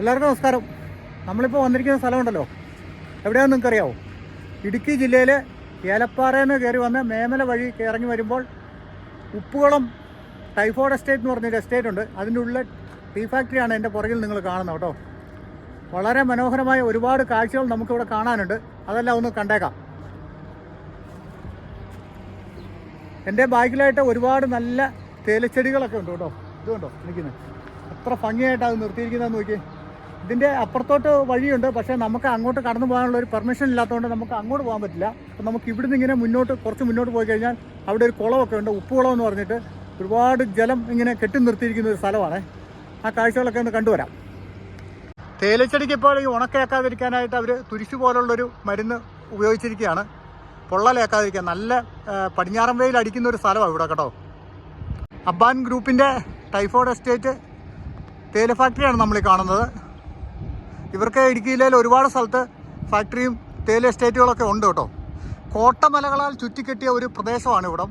എല്ലാവർക്കും നമസ്കാരം. നമ്മളിപ്പോൾ വന്നിരിക്കുന്ന സ്ഥലമുണ്ടല്ലോ. എവിടെയാണെന്ന് നിങ്ങൾക്കറിയാവോ? ഇടുക്കി ജില്ലയിലെ ഏലപ്പാറയിൽ നിന്ന് കയറി വന്ന് മേമല വഴി ഇറങ്ങി വരുമ്പോൾ ഉപ്പുകുളം ടൈഫോഡ് എസ്റ്റേറ്റ് എന്ന് പറഞ്ഞൊരു എസ്റ്റേറ്റ് ഉണ്ട്. അതിന്റെ ഉള്ളിൽ ടീ ഫാക്ടറിയാണ് എന്റെ പുറകിൽ നിങ്ങൾ കാണുന്നത് കേട്ടോ. വളരെ മനോഹരമായ ഒരുപാട് കാഴ്ചകൾ നമുക്കിവിടെ കാണാനുണ്ട്. അതെല്ലാം ഒന്ന് കണ്ടേക്കാം. എന്റെ ബാക്കിലായിട്ട് ഒരുപാട് നല്ല തേയിലച്ചെടികളൊക്കെ ഉണ്ട് കേട്ടോ. ഇത് കണ്ടോ? നിൽക്കുന്നത് എത്ര ഭംഗിയായിട്ടാണ് അത് നിർത്തിയിരിക്കുന്നതെന്ന് നോക്കി ഇതിന്റെ അപ്പുറത്തോട്ട് വഴിയുണ്ട്. പക്ഷേ നമുക്ക് അങ്ങോട്ട് കടന്നു പോകാനുള്ള ഒരു പെർമിഷൻ ഇല്ലാത്തതുകൊണ്ട് നമുക്ക് അങ്ങോട്ട് പോകാൻ പറ്റില്ല. അപ്പം നമുക്ക് ഇവിടുന്ന് ഇങ്ങനെ മുന്നോട്ട് കുറച്ച് മുന്നോട്ട് പോയി കഴിഞ്ഞാൽ അവിടെ ഒരു കുളമൊക്കെ ഉണ്ട്. ഉപ്പുകുളം എന്ന് പറഞ്ഞിട്ട് ഒരുപാട് ജലം ഇങ്ങനെ കെട്ടി നിർത്തിയിരിക്കുന്ന ഒരു സ്ഥലമാണ്. ആ കാഴ്ചകളൊക്കെ ഒന്ന് കണ്ടുവരാം. തേയിലച്ചെടിക്ക് ഇപ്പോൾ ഈ ഉണക്കയാക്കാതിരിക്കാനായിട്ട് അവർ തുരിശു പോലുള്ളൊരു മരുന്ന് ഉപയോഗിച്ചിരിക്കുകയാണ്. പൊള്ളലേക്കാതിരിക്കുക നല്ല പടിഞ്ഞാറൻ വെയിൽ അടിക്കുന്ന ഒരു സ്ഥലമാണ് ഇവിടെ കേട്ടോ. അബ്ബാൻ ഗ്രൂപ്പിന്റെ ടൈഫോയിഡ് എസ്റ്റേറ്റ് തേല ഫാക്ടറിയാണ് നമ്മൾ കാണുന്നത്. ഇവർക്ക് ഇടുക്കി ജില്ലയിൽ ഒരുപാട് സ്ഥലത്ത് ഫാക്ടറിയും തേയില എസ്റ്റേറ്റുകളൊക്കെ ഉണ്ട് കേട്ടോ. കോട്ടമലകളാൽ ചുറ്റിക്കെട്ടിയ ഒരു പ്രദേശമാണ് ഇവിടം.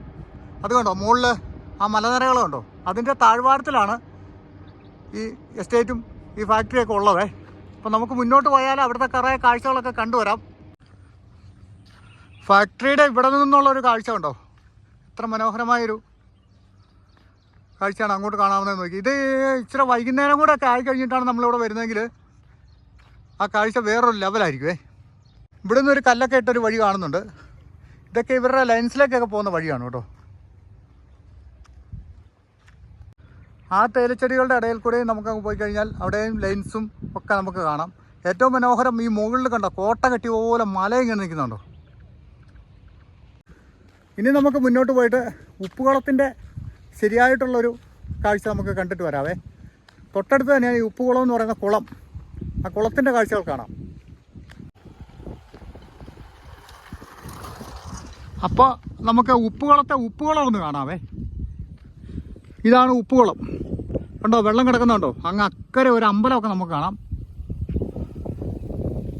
അത് കണ്ടോ? മുകളിൽ ആ മലനിരകൾ കണ്ടോ? അതിന്റെ താഴ്വാരത്തിലാണ് ഈ എസ്റ്റേറ്റും ഈ ഫാക്ടറിയൊക്കെ ഉള്ളതേ. അപ്പോൾ നമുക്ക് മുന്നോട്ട് പോയാൽ അവിടുത്തെ കുറേ കാഴ്ചകളൊക്കെ കണ്ടുവരാം. ഫാക്ടറിയുടെ ഇവിടെ നിന്നുള്ള ഒരു കാഴ്ച ഉണ്ടോ ഇത്ര മനോഹരമായൊരു കാഴ്ചയാണ് അങ്ങോട്ട് കാണാവുന്നത് നോക്കി. ഇത് ഇച്ചിരി വൈകുന്നേരം കൂടെ ഒക്കെ ആയി കഴിഞ്ഞിട്ടാണ് നമ്മളിവിടെ വരുന്നതെങ്കിൽ ആ കാഴ്ച വേറൊരു ലെവലായിരിക്കുമേ ഇവിടെ നിന്ന് ഒരു കല്ലൊക്കെ ഇട്ടൊരു വഴി കാണുന്നുണ്ട്. ഇതൊക്കെ ഇവരുടെ ലൈൻസിലേക്കൊക്കെ പോകുന്ന വഴിയാണ് കേട്ടോ. ആ തേയിലച്ചെടികളുടെ ഇടയിൽ കൂടെ നമുക്ക് അങ്ങ് പോയി കഴിഞ്ഞാൽ അവിടെയും ലൈൻസും ഒക്കെ നമുക്ക് കാണാം. ഏറ്റവും മനോഹരം ഈ മുകളിൽ കണ്ട കോട്ട കെട്ടി പോലെ മല ഇങ്ങനെ നിൽക്കുന്നുണ്ടോ? ഇനി നമുക്ക് മുന്നോട്ട് പോയിട്ട് ഉപ്പുകുളത്തിന്റെ ശരിയായിട്ടുള്ളൊരു കാഴ്ച നമുക്ക് കണ്ടിട്ട് വരാവേ. തൊട്ടടുത്ത് തന്നെയാണ് ഈ ഉപ്പുകുളം എന്ന് പറയുന്ന കുളം. ആ കുളത്തിന്റെ കാഴ്ചകൾ കാണാം. അപ്പോൾ നമുക്ക് ഉപ്പുകുളത്തെ ഉപ്പുകുളം ഒന്ന് കാണാവേ. ഇതാണ് ഉപ്പുകുളം. കണ്ടോ വെള്ളം കിടക്കുന്നുണ്ടോ? അങ്ങ് അക്കരെ ഒരു അമ്പലമൊക്കെ നമുക്ക് കാണാം.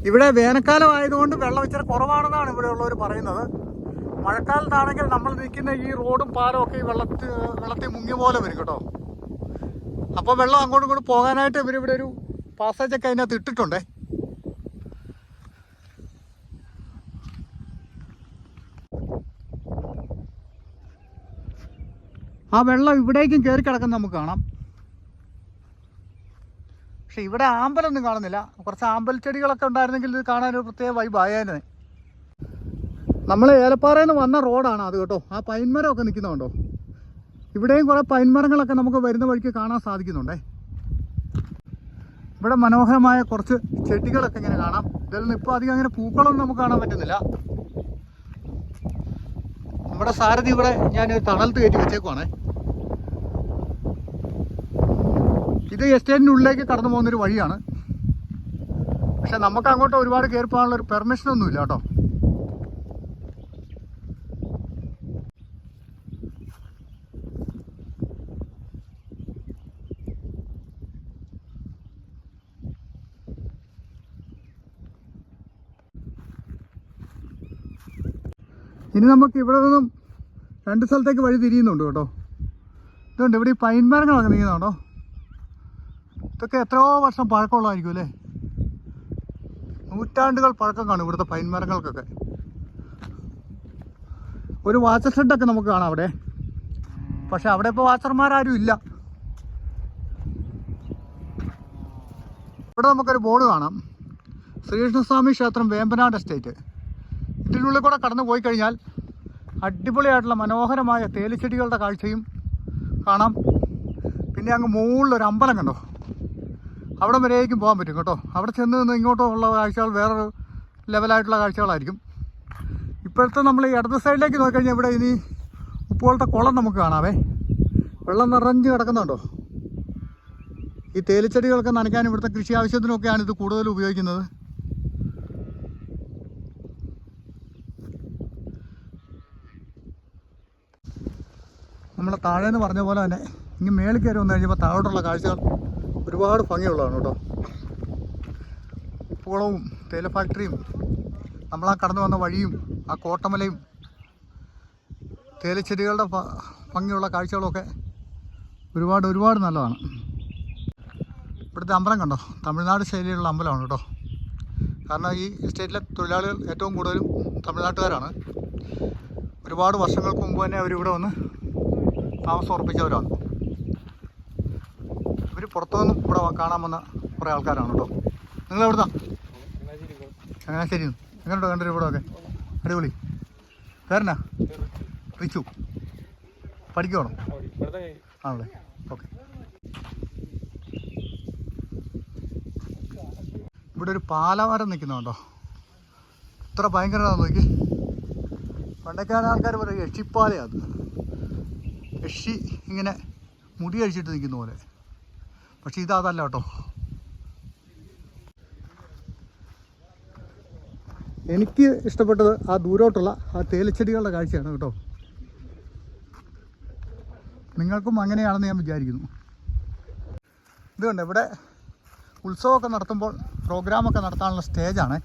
ഇവിടെ വേനൽക്കാലം ആയതുകൊണ്ട് വെള്ളം ഇച്ചിരി കുറവാണെന്നാണ് ഇവിടെ ഉള്ളവർ പറയുന്നത്. മഴക്കാലത്താണെങ്കിൽ നമ്മൾ നിൽക്കുന്ന ഈ റോഡും പാലവും ഒക്കെ ഈ വെള്ളത്തിൽ വെള്ളത്തിൽ മുങ്ങിയ പോലെ വരും കേട്ടോ. അപ്പോൾ വെള്ളം അങ്ങോട്ടും ഇങ്ങോട്ടും പോകാനായിട്ട് ഇവരിവിടെ ഒരു പാസേജൊക്കെ അതിനകത്ത് ഇട്ടിട്ടുണ്ടേ? ആ വെള്ളം ഇവിടേക്കും കയറി കിടക്കുന്ന നമുക്ക് കാണാം. പക്ഷെ ഇവിടെ ആമ്പലൊന്നും കാണുന്നില്ല. കുറച്ച് ആമ്പൽ ചെടികളൊക്കെ ഉണ്ടായിരുന്നെങ്കിൽ ഇത് കാണാനൊരു പ്രത്യേക വൈബ് ആയേനെ. നമ്മൾ ഏലപ്പാറയിൽ നിന്ന് വന്ന റോഡാണ് അത് കേട്ടോ. ആ പൈൻമരമൊക്കെ നിൽക്കുന്നുണ്ടോ? ഇവിടെയും കുറേ പൈൻമരങ്ങളൊക്കെ നമുക്ക് വരുന്ന വഴിക്ക് കാണാൻ സാധിക്കുന്നുണ്ടേ. ഇവിടെ മനോഹരമായ കുറച്ച് ചെടികളൊക്കെ ഇങ്ങനെ കാണാം. ഇതിൽ ഇപ്പോൾ അധികം അങ്ങനെ പൂക്കളൊന്നും നമുക്ക് കാണാൻ പറ്റുന്നില്ല. നമ്മുടെ സാരഥി ഇവിടെ ഞാൻ ഒരു തണലത്ത് കയറ്റി വെച്ചേക്കുവാണ്. ഇത് എസ്റ്റേറ്റിന്റെ ഉള്ളിലേക്ക് കടന്നു പോകുന്നൊരു വഴിയാണ്. പക്ഷെ നമുക്ക് അങ്ങോട്ട് ഒരുപാട് കയറി പോകാനുള്ള ഒരു പെർമിഷൻ ഒന്നുമില്ല കേട്ടോ. ഇനി നമുക്ക് ഇവിടെ നിന്നും രണ്ട് സ്ഥലത്തേക്ക് വഴി തിരിയുന്നുണ്ട് കേട്ടോ. ഇതുണ്ട് ഇവിടെ ഈ പൈൻ മരങ്ങളൊക്കെ നീങ്ങുന്നുണ്ടോ ഇതൊക്കെ എത്രയോ വർഷം പഴക്കമുള്ളതായിരിക്കും അല്ലേ? നൂറ്റാണ്ടുകൾ പഴക്കം കാണും ഇവിടുത്തെ പൈൻ മരങ്ങൾക്കൊക്കെ. ഒരു വാച്ചർ ഷെഡൊക്കെ നമുക്ക് കാണാം അവിടെ. പക്ഷെ അവിടെ ഇപ്പോൾ വാച്ചർമാരും ഇല്ല. ഇവിടെ നമുക്കൊരു ബോർഡ് കാണാം. ശ്രീകൃഷ്ണസ്വാമി ക്ഷേത്രം വേമ്പനാട് എസ്റ്റേറ്റ് ഇതിനുള്ളിൽ കൂടെ കടന്നു പോയി കഴിഞ്ഞാൽ അടിപൊളിയായിട്ടുള്ള മനോഹരമായ തേലിച്ചെടികളുടെ കാഴ്ചയും കാണാം. പിന്നെ അങ്ങ് മുകളിലൊരു അമ്പലം കണ്ടോ? അവിടെ വരെയായിരിക്കും പോകാൻ പറ്റും കേട്ടോ. അവിടെ ചെന്ന് നിന്ന് ഇങ്ങോട്ടോ ഉള്ള കാഴ്ചകൾ വേറൊരു ലെവലായിട്ടുള്ള കാഴ്ചകളായിരിക്കും. ഇപ്പോഴത്തെ നമ്മൾ ഈ ഇടത് സൈഡിലേക്ക് നോക്കിക്കഴിഞ്ഞാൽ ഇവിടെ ഇനി ഉപ്പുപോലത്തെ കുളം നമുക്ക് കാണാവേ വെള്ളം നിറഞ്ഞ് കിടക്കുന്നുണ്ടോ? ഈ തേലിച്ചെടികളൊക്കെ നനയ്ക്കാനും ഇവിടുത്തെ കൃഷി ആവശ്യത്തിനൊക്കെയാണ് ഇത് കൂടുതൽ ഉപയോഗിക്കുന്നത്. നമ്മൾ എന്ന് പറഞ്ഞ പോലെ തന്നെ ഇനി മേളിൽ കയറി വന്നു കഴിഞ്ഞപ്പോൾ താഴോട്ടുള്ള കാഴ്ചകൾ ഒരുപാട് ഭംഗിയുള്ളതാണ് കേട്ടോ. ഉപ്പുകുളവും തേയില ഫാക്ടറിയും നമ്മളാ കടന്നു വന്ന വഴിയും ആ കോട്ടമലയും തേയിലച്ചെടികളുടെ ഭംഗിയുള്ള കാഴ്ചകളൊക്കെ ഒരുപാട് ഒരുപാട് നല്ലതാണ്. ഇവിടുത്തെ അമ്പലം കണ്ടോ? തമിഴ്നാട് ശൈലിയിലുള്ള അമ്പലമാണ് കേട്ടോ. കാരണം ഈ സ്റ്റേറ്റിലെ തൊഴിലാളികൾ ഏറ്റവും കൂടുതലും തമിഴ്നാട്ടുകാരാണ്. ഒരുപാട് വർഷങ്ങൾക്ക് മുമ്പ് തന്നെ അവരിവിടെ വന്ന് താമസം ഉറപ്പിച്ചവരാണ് ഇവർ പുറത്തുനിന്ന് ഇവിടെ കാണാൻ വന്ന കുറേ ആൾക്കാരാണ് കേട്ടോ. നിങ്ങൾ എവിടുന്നാ ചങ്ങനാശ്ശേരി എങ്ങനെയുണ്ടോ കണ്ടൊരു ഇവിടെ ഒക്കെ അടിപൊളി. പേരനാ റിച്ചു. പഠിക്കുവാണോ? ആണല്ലേ. ഓക്കെ. ഇവിടെ ഒരു പാലമരം നിൽക്കുന്നുണ്ടോ ഇത്ര ഭയങ്കരമാണെന്ന് നോക്കി. പണ്ടൊക്കെ ആൾക്കാർ പറയും യക്ഷിപ്പാലയാണ് യക്ഷി ഇങ്ങനെ മുടി കഴിച്ചിട്ട് നിൽക്കുന്ന പോലെ. പക്ഷെ അതല്ല കേട്ടോ. എനിക്ക് ഇഷ്ടപ്പെട്ടത് ആ ദൂരോട്ടുള്ള ആ തേയിലച്ചെടികളുടെ കാഴ്ചയാണ് കേട്ടോ. നിങ്ങൾക്കും അങ്ങനെയാണെന്ന് ഞാൻ വിചാരിക്കുന്നു. ഇതുകൊണ്ട് ഇവിടെ ഉത്സവമൊക്കെ നടത്തുമ്പോൾ പ്രോഗ്രാമൊക്കെ നടത്താനുള്ള സ്റ്റേജാണ്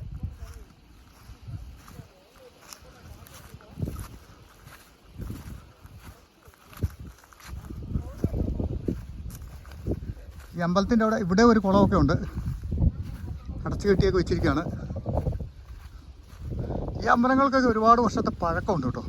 അമ്പലത്തിന്റെ അവിടെ ഇവിടെ ഒരു കുളമൊക്കെ ഉണ്ട്. അടച്ചു കെട്ടിയൊക്കെ വെച്ചിരിക്കുകയാണ്. ഈ അമ്പലങ്ങൾക്കൊക്കെ ഒരുപാട് വർഷത്തെ പഴക്കമുണ്ട് കേട്ടോ.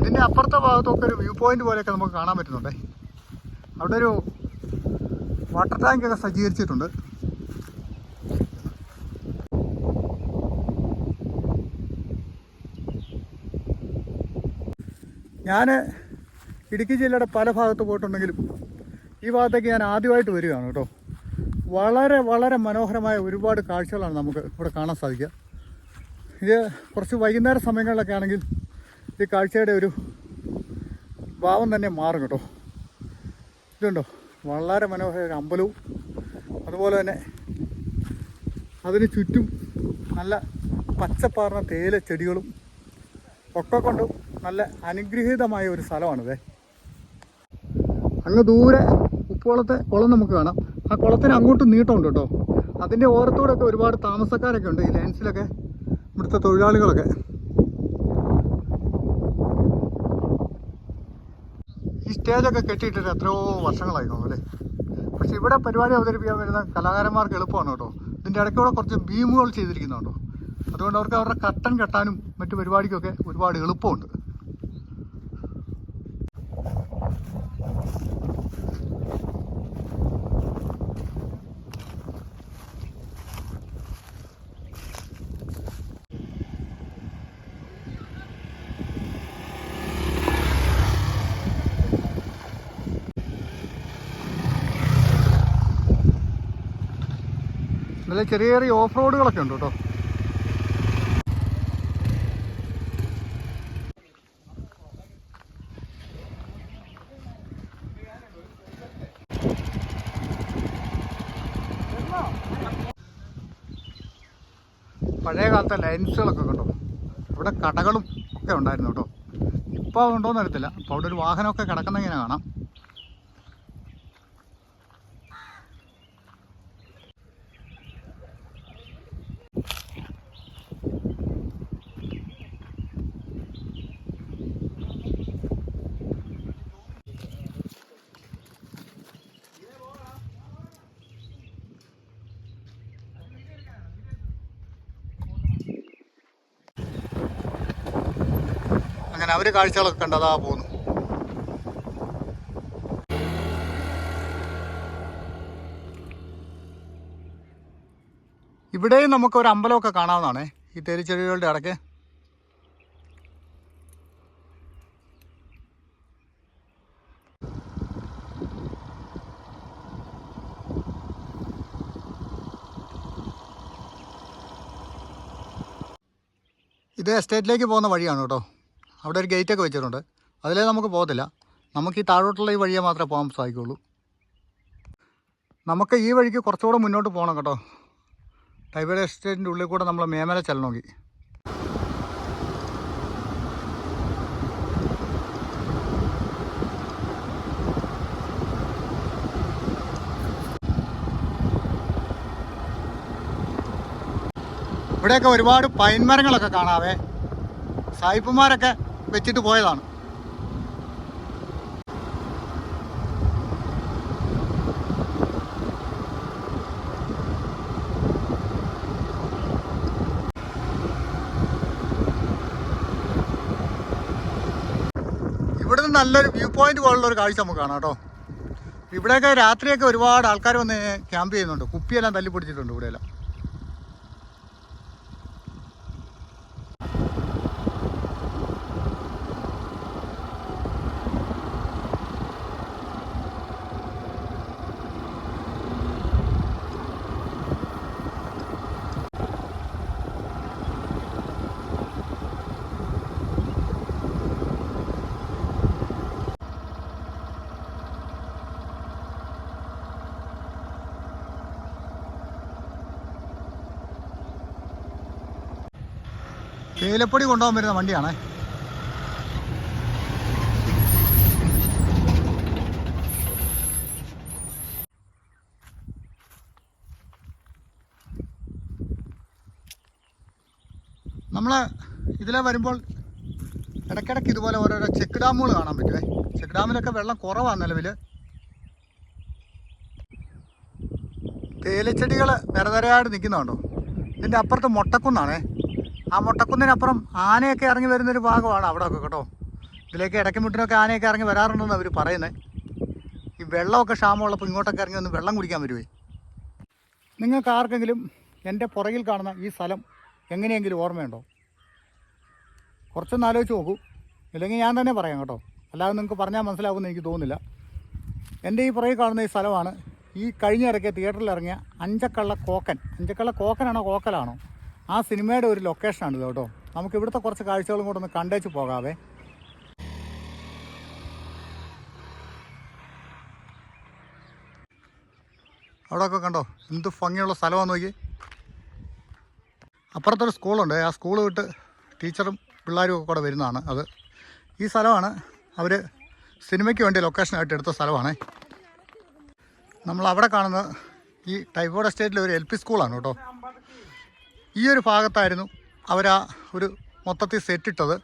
ഇതിന്റെ അപ്പുറത്തെ ഭാഗത്തൊക്കെ ഒരു വ്യൂ പോയിന്റ് പോലെയൊക്കെ നമുക്ക് കാണാൻ പറ്റുന്നുണ്ടേ. അവിടെ ഒരു വാട്ടർ ടാങ്കൊക്കെ സജ്ജീകരിച്ചിട്ടുണ്ട്. ഞാൻ ഇടുക്കി ജില്ലയുടെ പല ഭാഗത്ത് പോയിട്ടുണ്ടെങ്കിലും ഈ ഭാഗത്തേക്ക് ഞാൻ ആദ്യമായിട്ട് വരികയാണ് കേട്ടോ. വളരെ വളരെ മനോഹരമായ ഒരുപാട് കാഴ്ചകളാണ് നമുക്ക് ഇവിടെ കാണാൻ സാധിക്കുക. ഇത് കുറച്ച് വൈകുന്നേര സമയങ്ങളിലൊക്കെ ആണെങ്കിൽ ഈ കാഴ്ചയുടെ ഒരു ഭാവം തന്നെ മാറും കേട്ടോ. ഇതുണ്ടോ? വളരെ മനോഹര ഒരു അമ്പലവും അതുപോലെ തന്നെ അതിന് ചുറ്റും നല്ല പച്ചപ്പാർന്ന തേയില ചെടികളും ഒക്കെ കൊണ്ടും നല്ല അനുഗ്രഹീതമായ ഒരു സ്ഥലമാണിത്. അങ്ങ് ദൂരെ ഉപ്പുകുളത്തെ കുളം നമുക്ക് കാണാം. ആ കുളത്തിന് അങ്ങോട്ട് നീട്ടമുണ്ട് കേട്ടോ. അതിന്റെ ഓരത്തോടൊക്കെ ഒരുപാട് താമസക്കാരൊക്കെ ഉണ്ട് ഈ ലാൻസിലൊക്കെ ഇവിടുത്തെ തൊഴിലാളികളൊക്കെ. ഈ സ്റ്റേജൊക്കെ കെട്ടിയിട്ടിട്ട് എത്രയോ വർഷങ്ങളായി അല്ലേ? പക്ഷെ ഇവിടെ പരിപാടി അവതരിപ്പിക്കാൻ വരുന്ന കലാകാരന്മാർക്ക് എളുപ്പമാണ് കേട്ടോ. ഇതിന്റെ ഇടയ്ക്കൂടെ കുറച്ച് ബീമുകൾ ചെയ്തിരിക്കുന്നുണ്ടോ അതുകൊണ്ട് അവർക്ക് അവരുടെ കട്ടൻ കെട്ടാനും മറ്റു പരിപാടിക്കൊക്കെ ഒരുപാട് എളുപ്പമുണ്ട്. നല്ല ചെറിയ ചെറിയ ഓഫ് റോഡുകളൊക്കെ ഉണ്ട് കേട്ടോ. പഴയ കാലത്തെ ലൈൻസുകളൊക്കെ കണ്ടോ? ഇവിടെ കടകളും ഒക്കെ ഉണ്ടായിരുന്നു കേട്ടോ. ഇപ്പോൾ ഉണ്ടോയെന്ന് അറിയത്തില്ല. അപ്പോൾ അവിടെ ഒരു വാഹനമൊക്കെ കിടക്കുന്ന ഇങ്ങനെ കാണാം അങ്ങനെ അവർ കാഴ്ചകളൊക്കെ കണ്ടതാ പോകുന്നു. ഇവിടെയും നമുക്ക് ഒരു അമ്പലമൊക്കെ കാണാവുന്നതാണ്. ഈ തേരിച്ചെടികളുടെ ഇടയ്ക്ക്. ഇത് എസ്റ്റേറ്റിലേക്ക് പോകുന്ന വഴിയാണ് കേട്ടോ. അവിടെ ഒരു ഗേറ്റൊക്കെ വെച്ചിട്ടുണ്ട്. അതിലേ നമുക്ക് പോകത്തില്ല. നമുക്ക് ഈ താഴോട്ടുള്ള ഈ വഴിയെ മാത്രമേ പോകാൻ സാധിക്കുകയുള്ളൂ. നമുക്ക് ഈ വഴിക്ക് കുറച്ചുകൂടെ മുന്നോട്ട് പോകണം കേട്ടോ. ടൈബേഡ് എസ്റ്റേറ്റിന്റെ ഉള്ളിൽ കൂടെ നമ്മൾ മേമല ചെല്ലണമെങ്കിൽ ഇവിടെയൊക്കെ ഒരുപാട് പൈൻ മരങ്ങളൊക്കെ കാണാവേ. സായിപ്പുമാരൊക്കെ വെച്ചിട്ട് പോയതാണ്. ഇവിടുന്ന് നല്ലൊരു വ്യൂ പോയിന്റ് പോലുള്ള ഒരു കാഴ്ച നമുക്ക് കാണാം കേട്ടോ. ഇവിടെയൊക്കെ രാത്രിയൊക്കെ ഒരുപാട് ആൾക്കാർ വന്ന് ക്യാമ്പ് ചെയ്യുന്നുണ്ട്. കുപ്പിയെല്ലാം തല്ലിപ്പിടിച്ചിട്ടുണ്ട് ഇവിടെയെല്ലാം. തേയിലപ്പൊടി കൊണ്ടുപോകാൻ വരുന്ന വണ്ടിയാണേ. നമ്മൾ ഇതിലെ വരുമ്പോൾ ഇടയ്ക്കിടയ്ക്ക് ഇതുപോലെ ഓരോരോ ചെക്ക് ഡാമുകൾ കാണാൻ പറ്റുമേ ചെക്ക് ഡാമിലൊക്കെ വെള്ളം കുറവാണ് നിലവിൽ തേയിലച്ചെടികൾ നിരനിരയായിട്ട് നിൽക്കുന്നുണ്ടോ? ഇതിന്റെ അപ്പുറത്ത് മൊട്ടക്കുന്നാണേ. ആ മുട്ടക്കുന്നിനപ്പുറം ആനയൊക്കെ ഇറങ്ങി വരുന്നൊരു ഭാഗമാണ് അവിടെ ഒക്കെ കേട്ടോ. ഇതിലേക്ക് ഇടയ്ക്ക് മുട്ടിനൊക്കെ ആനയൊക്കെ ഇറങ്ങി വരാറുണ്ടെന്ന് അവർ പറയുന്നത് ഈ വെള്ളമൊക്കെ ക്ഷാമമുള്ളപ്പോൾ ഇങ്ങോട്ടൊക്കെ ഇറങ്ങി ഒന്ന് വെള്ളം കുടിക്കാൻ വരുവേ. നിങ്ങൾക്ക് ആർക്കെങ്കിലും എന്റെ പുറകിൽ കാണുന്ന ഈ സ്ഥലം എങ്ങനെയെങ്കിലും ഓർമ്മയുണ്ടോ? കുറച്ചൊന്ന് ആലോചിച്ച് നോക്കൂ. ഇല്ലെങ്കിൽ ഞാൻ തന്നെ പറയാം കേട്ടോ. അല്ലാതെ നിങ്ങൾക്ക് പറഞ്ഞാൽ മനസ്സിലാവുമെന്ന് എനിക്ക് തോന്നുന്നില്ല. എന്റെ ഈ പുറകിൽ കാണുന്ന ഈ സ്ഥലമാണ് ഈ കഴിഞ്ഞ തിയേറ്ററിൽ ഇറങ്ങിയ അഞ്ചക്കള്ള കോക്കൻ. അഞ്ചക്കള്ള കോക്കനാണോ കോക്കലാണോ? ആ സിനിമയുടെ ഒരു ലൊക്കേഷനാണ് കേട്ടോ. നമുക്ക് ഇവിടുത്തെ കുറച്ച് കാഴ്ചകളും കൂടെ ഒന്ന് കണ്ടേച്ച് പോകാവേ. അവിടെയൊക്കെ കണ്ടോ? എന്ത് ഭംഗിയുള്ള സ്ഥലമാണ് നോക്കി അപ്പുറത്തൊരു സ്കൂളുണ്ട്. ആ സ്കൂൾ വിട്ട് ടീച്ചറും പിള്ളേരും ഒക്കെ കൂടെ വരുന്നതാണ് അത്. ഈ സ്ഥലമാണ് അവർ സിനിമയ്ക്ക് വേണ്ടി ലൊക്കേഷനായിട്ട് എടുത്ത സ്ഥലമാണ്. നമ്മൾ അവിടെ കാണുന്നത് ഈ ടൈഫോഡ് എസ്റ്റേറ്റിലെ ഒരു എൽ പി സ്കൂളാണ് കേട്ടോ. ഈ ഒരു ഭാഗത്തായിരുന്നു അവർ ആ ഒരു മൊത്തത്തിൽ സെറ്റിട്ടത്.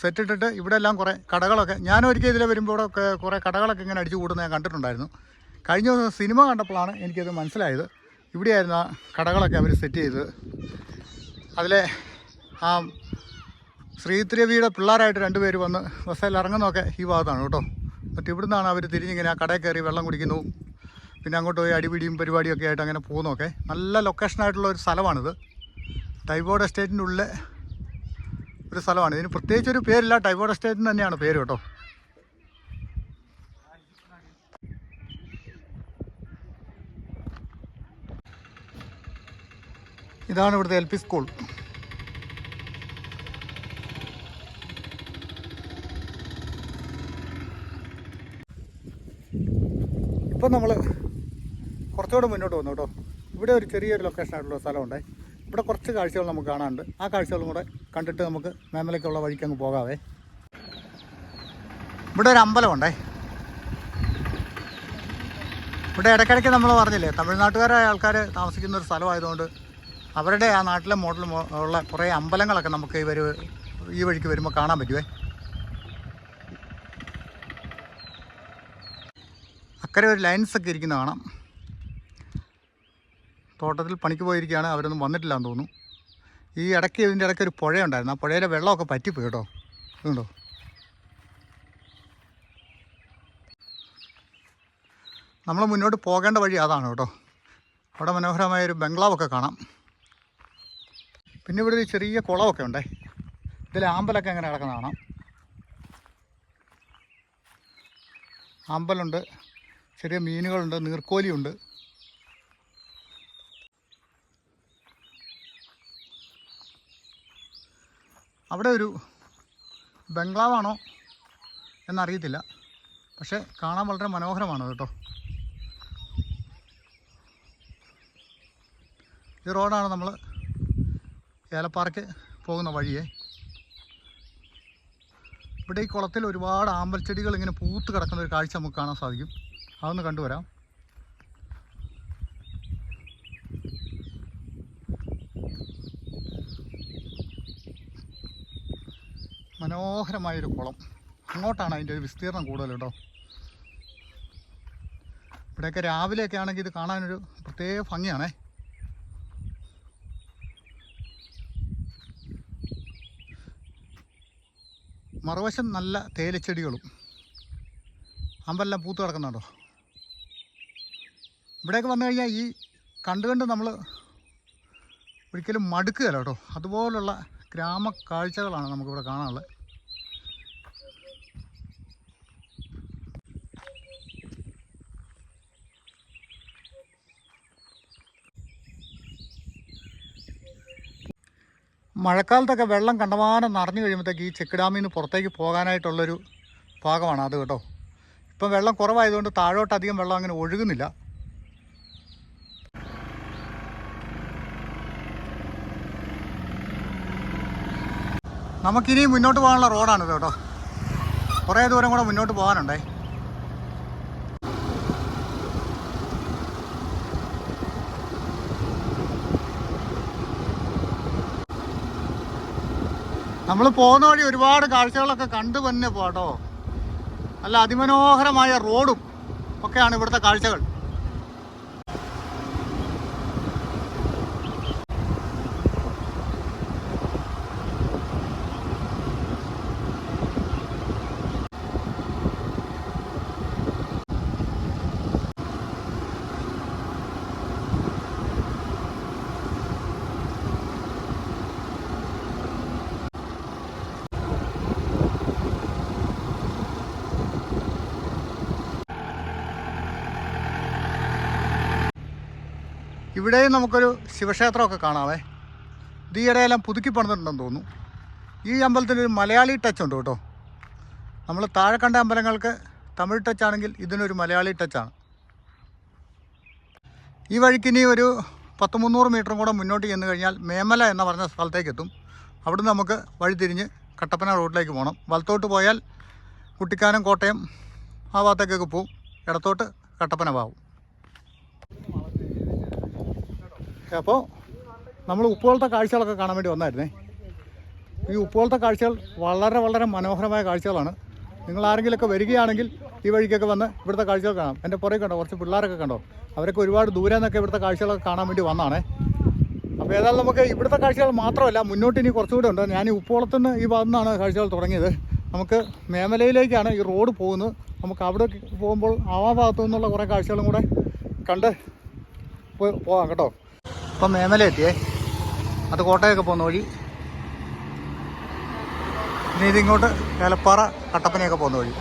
സെറ്റിട്ടിട്ട് ഇവിടെ എല്ലാം കുറേ കടകളൊക്കെ ഞാൻ ഒരിക്കൽ ഇതിലെ വരുമ്പോൾ ഇവിടെ കുറേ കടകളൊക്കെ ഇങ്ങനെ അടിച്ചു കൂടുന്നത് ഞാൻ കണ്ടിട്ടുണ്ടായിരുന്നു. കഴിഞ്ഞ ദിവസം സിനിമ കണ്ടപ്പോഴാണ് എനിക്കത് മനസ്സിലായത്. ഇവിടെയായിരുന്നു ആ കടകളൊക്കെ അവർ സെറ്റ് ചെയ്തത്. അതിലെ ആ ശ്രീത്രവിയുടെ പിള്ളേരായിട്ട് രണ്ടുപേര് വന്ന് ബസ്സിൽ ഇറങ്ങുന്നതൊക്കെ ഈ ഭാഗത്താണ് കേട്ടോ. എന്നിട്ട് ഇവിടുന്നാണ് അവർ തിരിഞ്ഞിങ്ങനെ ആ കടയിൽ കയറി വെള്ളം കുടിക്കുന്നു. പിന്നെ അങ്ങോട്ട് പോയി അടിപിടിയും പരിപാടിയൊക്കെ ആയിട്ട് അങ്ങനെ പോകുന്നതൊക്കെ. നല്ല ലൊക്കേഷനായിട്ടുള്ള ഒരു സ്ഥലമാണിത്. ടൈബോർഡ് എസ്റ്റേറ്റിന്റെ ഉള്ളിലെ ഒരു സ്ഥലമാണ്. ഇതിന് പ്രത്യേകിച്ച് ഒരു പേരില്ല ടൈബോർഡ് എസ്റ്റേറ്റിന് തന്നെയാണ് പേര് കേട്ടോ. ഇതാണ് ഇവിടുത്തെ എൽ പി സ്കൂൾ ഇപ്പം നമ്മൾ കുറച്ചുകൂടെ മുന്നോട്ട് വന്നു കേട്ടോ. ഇവിടെ ഒരു ചെറിയൊരു ലൊക്കേഷൻ ആയിട്ടുള്ള ഇവിടെ കുറച്ച് കാഴ്ചകൾ നമുക്ക് കാണാനുണ്ട്. ആ കാഴ്ചകളും കൂടെ കണ്ടിട്ട് നമുക്ക് മേമലയ്ക്കുള്ള വഴിക്ക് അങ്ങ് പോകാവേ. ഇവിടെ ഒരു അമ്പലമുണ്ടേ ഇവിടെ ഇടയ്ക്കിടയ്ക്ക് നമ്മൾ പറഞ്ഞില്ലേ തമിഴ്നാട്ടുകാരായ ആൾക്കാർ താമസിക്കുന്ന ഒരു സ്ഥലമായതുകൊണ്ട് അവരുടെ ആ നാട്ടിലെ മോഡൽ ഉള്ള കുറേ അമ്പലങ്ങളൊക്കെ നമുക്ക് ഇവർ ഈ വഴിക്ക് വരുമ്പോൾ കാണാൻ പറ്റുമേ അക്കരെ ഒരു ലൈൻസൊക്കെ ഇരിക്കുന്ന കാണാം. തോട്ടത്തിൽ പണിക്ക് പോയിരിക്കുകയാണ്. അവരൊന്നും വന്നിട്ടില്ല എന്ന് തോന്നുന്നു. ഈ ഇടയ്ക്ക് ഇതിന്റെ ഇടയ്ക്ക് ഒരു പുഴയുണ്ടായിരുന്നു ആ പുഴയിലെ വെള്ളമൊക്കെ പറ്റിപ്പോയി കേട്ടോ. ഇതുണ്ടോ? നമ്മൾ മുന്നോട്ട് പോകേണ്ട വഴി അതാണ് കേട്ടോ. അവിടെ മനോഹരമായ ഒരു ബംഗ്ലാവൊക്കെ കാണാം. പിന്നെ ഇവിടെ ഒരു ചെറിയ കുളമൊക്കെ ഉണ്ടേ. ഇതിൽ ആമ്പലൊക്കെ അങ്ങനെ കിടക്കുന്ന കാണാം. ആമ്പലുണ്ട്. ചെറിയ മീനുകളുണ്ട് നീർക്കോലിയുണ്ട്. അവിടെ ഒരു ബംഗ്ലാവാണോ എന്നറിയത്തില്ല. പക്ഷേ കാണാൻ വളരെ മനോഹരമാണ് കേട്ടോ. ഈ റോഡാണ് നമ്മൾ ഏലപ്പാറയ്ക്ക് പോകുന്ന വഴിയേ. ഇവിടെ ഈ കുളത്തിൽ ഒരുപാട് ആമ്പൽ ചെടികൾ ഇങ്ങനെ പൂത്ത് കിടക്കുന്ന ഒരു കാഴ്ച നമുക്ക് കാണാൻ സാധിക്കും. അതൊന്ന് കണ്ടുവരാം. മനോഹരമായൊരു കുളം. അങ്ങോട്ടാണ് അതിന്റെ ഒരു വിസ്തീർണം കൂടുതൽ കേട്ടോ. ഇവിടെയൊക്കെ രാവിലെയൊക്കെ ആണെങ്കിൽ ഇത് കാണാനൊരു പ്രത്യേക ഭംഗിയാണേ. മറുവശം നല്ല തേയിലച്ചെടികളും. അമ്പെല്ലാം പൂത്ത് കിടക്കുന്നുണ്ടോ ഇവിടെയൊക്കെ വന്നു കഴിഞ്ഞാൽ ഈ കണ്ടുകണ്ട് നമ്മൾ ഒരിക്കലും മടുക്കുകയല്ല കേട്ടോ. അതുപോലുള്ള ഗ്രാമ കാഴ്ചകളാണ് നമുക്കിവിടെ കാണാനുള്ളത്. മഴക്കാലത്തൊക്കെ വെള്ളം കണ്ടമാനം നിറഞ്ഞു കഴിയുമ്പോഴത്തേക്ക് ഈ ചെക്ക് ഡാമിൽ നിന്ന് പുറത്തേക്ക് പോകാനായിട്ടുള്ളൊരു ഭാഗമാണ് അത് കേട്ടോ. ഇപ്പം വെള്ളം കുറവായതുകൊണ്ട് താഴോട്ട് അധികം വെള്ളം അങ്ങനെ ഒഴുകുന്നില്ല. നമുക്കിനി മുന്നോട്ട് പോകാനുള്ള റോഡാണിത് കേട്ടോ. കുറേ ദൂരം കൂടെ മുന്നോട്ട് പോകാനുണ്ടേ. നമ്മൾ പോകുന്ന വഴി ഒരുപാട് കാഴ്ചകളൊക്കെ കണ്ടു തന്നെ പോട്ടോ നല്ല അതിമനോഹരമായ റോഡും ഒക്കെയാണ് ഇവിടുത്തെ കാഴ്ചകൾ. ഇവിടെയും നമുക്കൊരു ശിവക്ഷേത്രമൊക്കെ കാണാവേ. ഇത് ഈയിടെയെല്ലാം പുതുക്കി പണിതിട്ടുണ്ടെന്ന് തോന്നുന്നു. ഈ അമ്പലത്തിനൊരു മലയാളി ടച്ച് ഉണ്ട് കേട്ടോ. നമ്മൾ താഴെ കണ്ട അമ്പലങ്ങൾക്ക് തമിഴ് ടച്ച് ആണെങ്കിൽ ഇതിനൊരു മലയാളി ടച്ചാണ് ഈ വഴിക്ക് ഇനി ഒരു പത്ത് മുന്നൂറ് മീറ്ററും കൂടെ മുന്നോട്ട് ചെന്ന് കഴിഞ്ഞാൽ മേമല എന്ന പറഞ്ഞ സ്ഥലത്തേക്ക് എത്തും. അവിടെ നമുക്ക് വഴി തിരിഞ്ഞ് കട്ടപ്പന റോഡിലേക്ക് പോകണം. വലത്തോട്ട് പോയാൽ കുട്ടിക്കാനം കോട്ടയം ആ ഭാഗത്തേക്കൊക്കെ പോവും. ഇടത്തോട്ട് കട്ടപ്പന പാവും അപ്പോൾ നമ്മൾ ഉപ്പുപോലത്തെ കാഴ്ചകളൊക്കെ കാണാൻ വേണ്ടി വന്നായിരുന്നേ. ഈ ഉപ്പുപോലത്തെ കാഴ്ചകൾ വളരെ വളരെ മനോഹരമായ കാഴ്ചകളാണ്. നിങ്ങൾ ആരെങ്കിലുമൊക്കെ വരികയാണെങ്കിൽ ഈ വഴിക്കൊക്കെ വന്ന് ഇവിടുത്തെ കാഴ്ചകൾ കാണാം. എന്റെ പുറകെ കണ്ടോ കുറച്ച് പിള്ളേരൊക്കെ കണ്ടോ? അവരൊക്കെ ഒരുപാട് ദൂരെ നിന്നൊക്കെ ഇവിടുത്തെ കാഴ്ചകളൊക്കെ കാണാൻ വേണ്ടി വന്നാണേ. അപ്പോൾ ഏതായാലും നമുക്ക് ഇവിടുത്തെ കാഴ്ചകൾ മാത്രമല്ല മുന്നോട്ട് ഇനി കുറച്ചുകൂടെ ഉണ്ട്. ഞാൻ ഈ ഉപ്പുകുളത്തുനിന്ന് ഈ ഭാഗത്തു നിന്നാണ് കാഴ്ചകൾ തുടങ്ങിയത്. നമുക്ക് മേമലയിലേക്കാണ് ഈ റോഡ് പോകുന്നത്. നമുക്ക് അവിടെ പോകുമ്പോൾ ആ ഭാഗത്തു നിന്നുള്ള കുറേ കാഴ്ചകളും കൂടെ കണ്ട് പോകാം കേട്ടോ. ഇപ്പം മേമല എത്തിയേ. അത് കോട്ടയൊക്കെ പോകുന്ന വഴി. ഇനി ഇതിങ്ങോട്ട് ഏലപ്പാറ കട്ടപ്പനയൊക്കെ പോകുന്ന വഴി.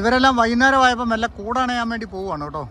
ഇവരെല്ലാം വൈകുന്നേരമായപ്പോൾ മെല്ലെ കൂടാണയാൻ വേണ്ടി പോവുകയാണ് കേട്ടോ.